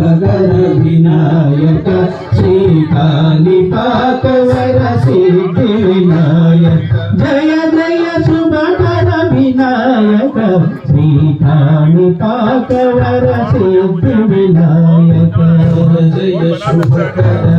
శివకర వినాయక శ్రీకాళి పాకవర సిద్ధి వినాయక జయ జయ శుభకర వినాయక శ్రీకాళి పాకవర సిద్ధి వినాయక జయ శుభకర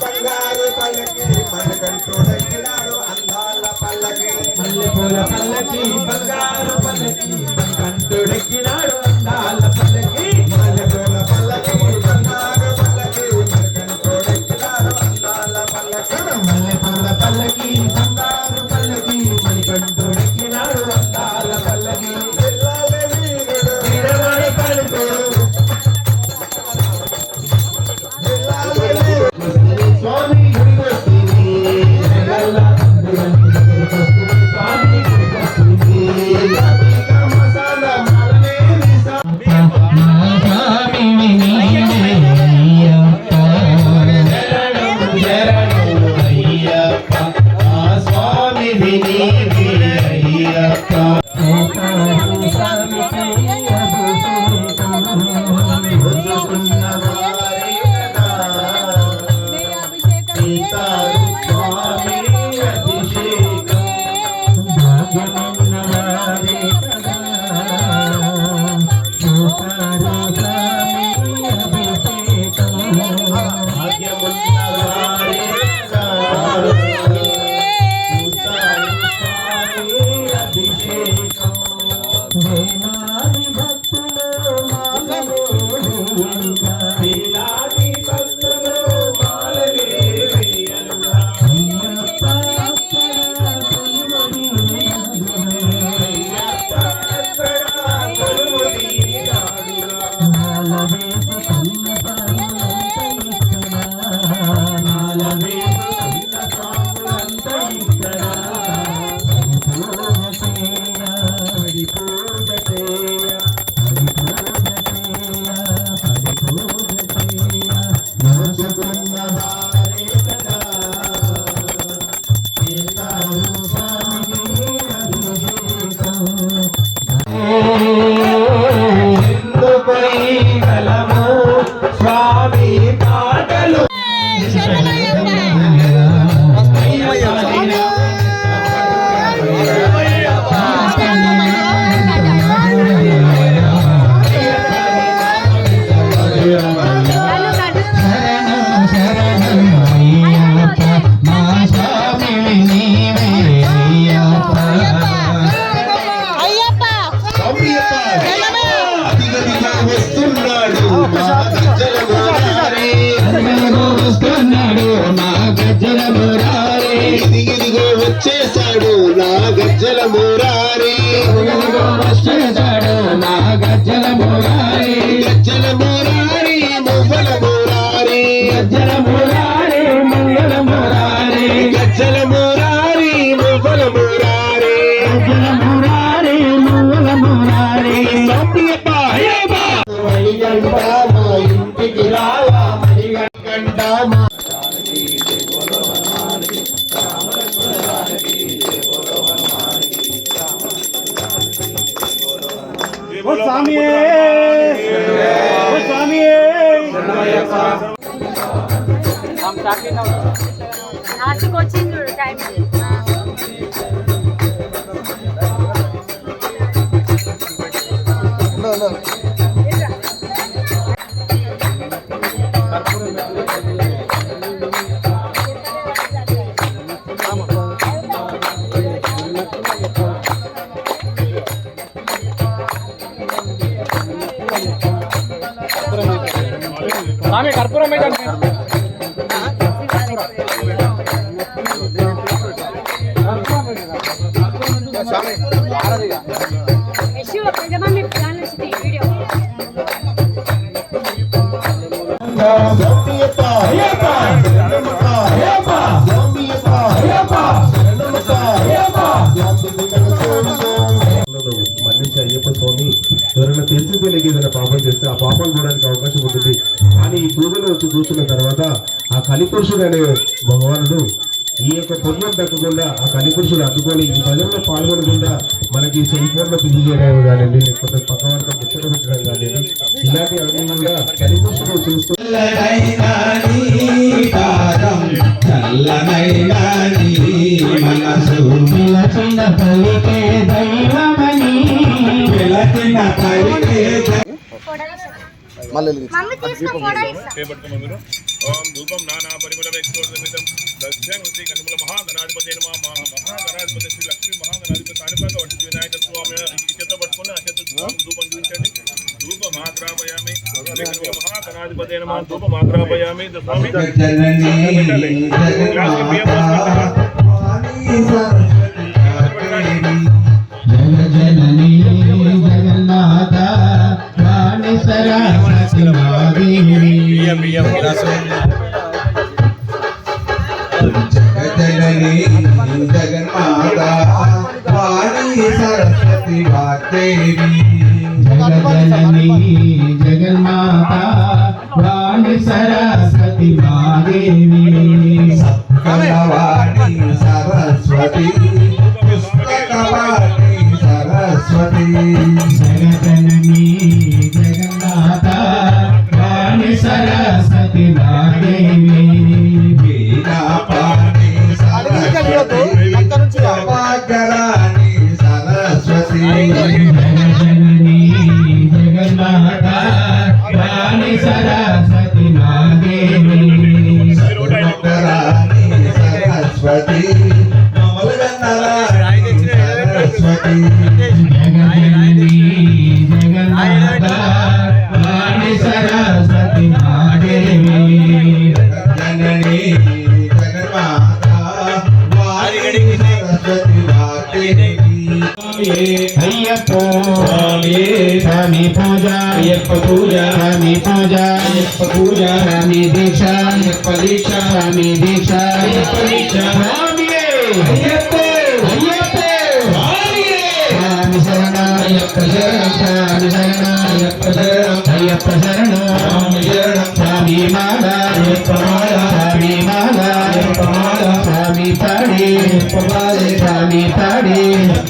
బంగారు పల్లకి మనకంటూ దగ్గరాడు అందాల పల్లకి. మల్లెపూల పల్లకి లాస్ట్కి వచ్చింది చూడు టైం స్వామి కర్పూరం అయితే మన్నించి అయ్యప్ప స్వామి ఎవరైనా తెలిసి తెలియక ఏదైనా పాపం చేస్తే ఆ పాపం చూడడానికి అవకాశం ఉంటుంది. కానీ ఈ పూజలు వచ్చి చూస్తున్న తర్వాత ఆ కలిపురుషుడు అనే భగవానుడు ఈ యొక్క పొందం దక్కకుండా ఆ కలిపురుషుడు అడ్డుకొని ఈ భజనలో పాల్గొనకుండా మనకి సెల్ ఫోన్లో బిజీ చేయడం కానివ్వండి లేకపోతే పక్క వారితో ముచ్చట పెట్టడం కానివ్వండి ఇలాంటి అన్ని కూడా కలిపురుషుడు చూస్తూ మీరు ఓం ధూపం నానా పరిమళ వ్యక్తోర్మితం దక్షిణ శ్రీ కనుమల మహాగణాధిపతి మహాగణాధిపతి శ్రీ లక్ష్మీ మహాగణాధిపతి కాణిపాక వడ్డీ వినాయక స్వామి చేత పట్టుకుని అచేత స్వామి ధూపం చూపించండి ధూప కనుమల మహాగణాధిపతి ధూప స్వామి జననీ బియ్యం జగన్నాథ సరస్వతి జగజనని जननी जगन्माता वाणी सरस्वती वातेवी जगजननी जगन्माता वाणी सरस्वती वादेवी 아니어도 ಅಯ್ಯಪ್ಪ ಸ್ವಾಮಿಯೇ ಸ್ವಾಮಿ ಪೂಜಾ ಅಯ್ಯಪ್ಪ ಪೂಜಾ ಸ್ವಾಮಿ ಪೂಜಾ ಅಯ್ಯಪ್ಪ ಪೂಜಾ ಸ್ವಾಮಿ ದೀಕ್ಷಾ ಅಯ್ಯಪ್ಪ ದೀಕ್ಷಾ ಸ್ವಾಮಿ ದೀಕ್ಷಾ ಅಯ್ಯಪ್ಪ ದೀಕ್ಷಾ ಸ್ವಾಮಿಯೇ ಅಯ್ಯಪ್ಪ ಅಯ್ಯಪ್ಪ ಸ್ವಾಮಿಯೇ ಸ್ವಾಮಿ ಶರಣ ಅಯ್ಯಪ್ಪ ಶರಣ ಸ್ವಾಮಿ ಶರಣ ಅಯ್ಯಪ್ಪ ಶರಣ ಅಯ್ಯಪ್ಪ ಶರಣ ಸ್ವಾಮಿ ಶರಣ ಸ್ವಾಮಿ ಮಾಲಾ ಅಯ್ಯಪ್ಪ ಮಾಲಾ ಸ್ವಾಮಿ ಮಾಲಾ ಅಯ್ಯಪ್ಪ ಮಾಲಾ சாமி தாடி பவாதே சாமி தாடி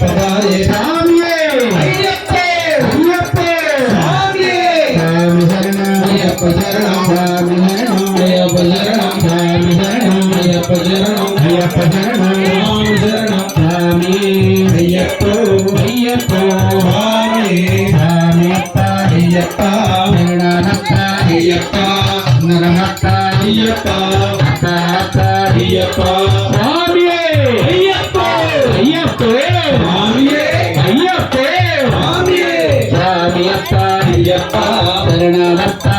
பவாதே சாமியே. ஐயப்ப சரணம் சாமி சரணம். ஐயப்ப சரணம் சாமி சரணம் ஐயப்ப சரணம். ஐயப்ப சரணம் சாமி சரணம். சாமி. ஐயப்போ ஐயப்போ சாமி. சாமியப்பா ஐயப்பா. நரணப்பா ஐயப்பா. நரணப்பா ஐயப்பா. ஐயப்பா. சாமியே ஐயப்பா. ஐயப்பே. சாமியே ஐயப்பே. சாமியே சாமியப்பா ஐயப்பா. கருணாலப்பா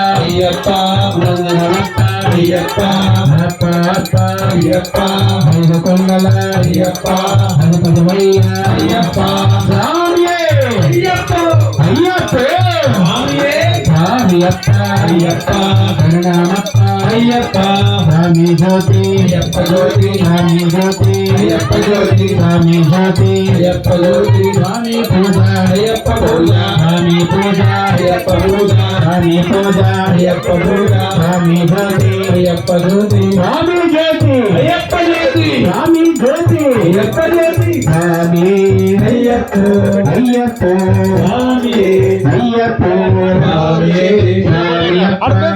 ஐயப்பா. అయ్యప్ప స్వామి జ్యోతి అయ్యప్ప జ్యోతి స్వామి జ్యోతి అయ్యప్ప జ్యోతి స్వామి జ్యోతి అయ్యప్ప జ్యోతి స్వామి పూజ అయ్యప్ప పూజ స్వామి పూజ అయ్యప్ప పూజ స్వామి పూజ అయ్యప్ప పూజ స్వామి జ్యోతి అయ్యప్ప జ్యోతి స్వామి జ్యోతి అయ్యప్ప జ్యోతి స్వామి జ్యోతి అయ్యప్ప జ్యోతి స్వామి అయ్యప్ప అయ్యప్ప స్వామి అయ్యప్ప స్వామి అర్థం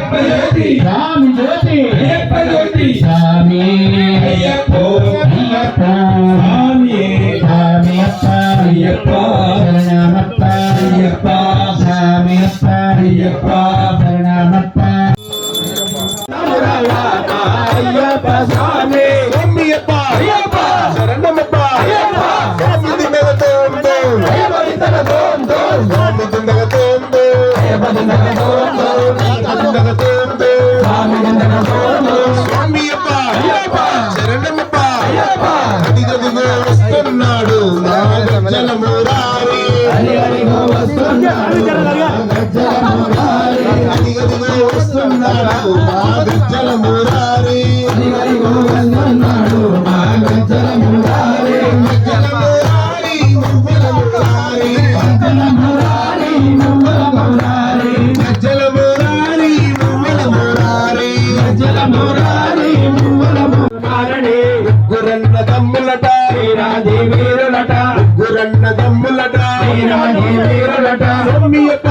சாமி ஜோதி ஐயப்ப ஜோதி சாமி ஐயப்போ ஐயப்போ சாமி சாமி Ayyappa da da da da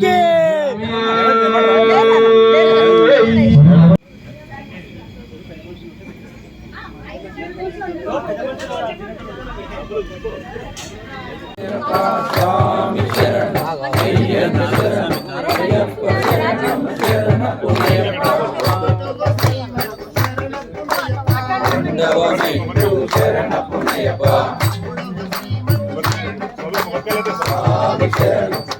কে శరణప్పయ్యప్ప స్వామి శరణప్ప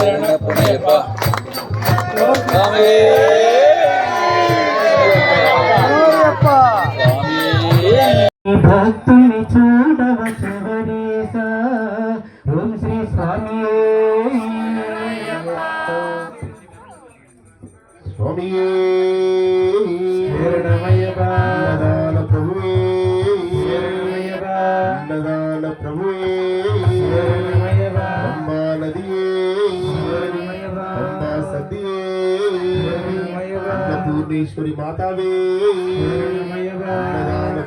ಶರಣ ಪುಣಯಪ್ಪ ಸ್ವಾಮಿ ಭಕ್ತ பரமேஸ்வரி மாதாவே.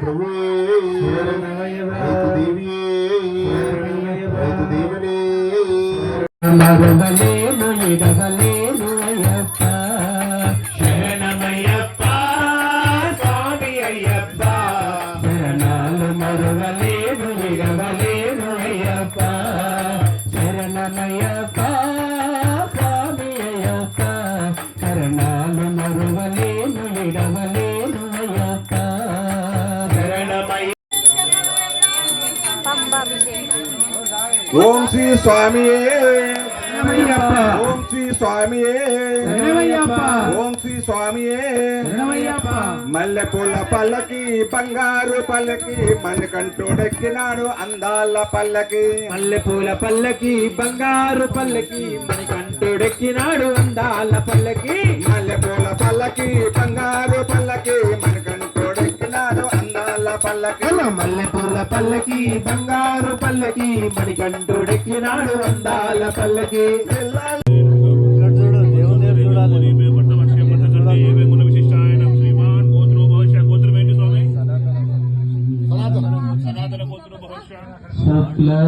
பிரபுவே தேவியே தேவனே மருவனே மனிதவனே மருவனே மனிதவனே நோயப்பா ఓం శ్రీ స్వామియే. ఓం శ్రీ స్వామియే. ఓం శ్రీ స్వామియే. మల్లెపూల పల్లకి బంగారు పల్లకి మణికంఠుడెక్కినాడు అందాల పల్లకి. మల్లెపూల పల్లకి బంగారు పల్లకి మణికంఠుడెక్కినాడు అందాల పల్లకి. మల్లెపూల పల్లకి బంగారు పల్లకి మణికంఠుడెక్కినాడు అందాల పల్లకి మల్లెపూల పల్లకి బంగారు పల్లకి మణికంఠుడెక్కినాడు అందాల పల్లకి. సప్లా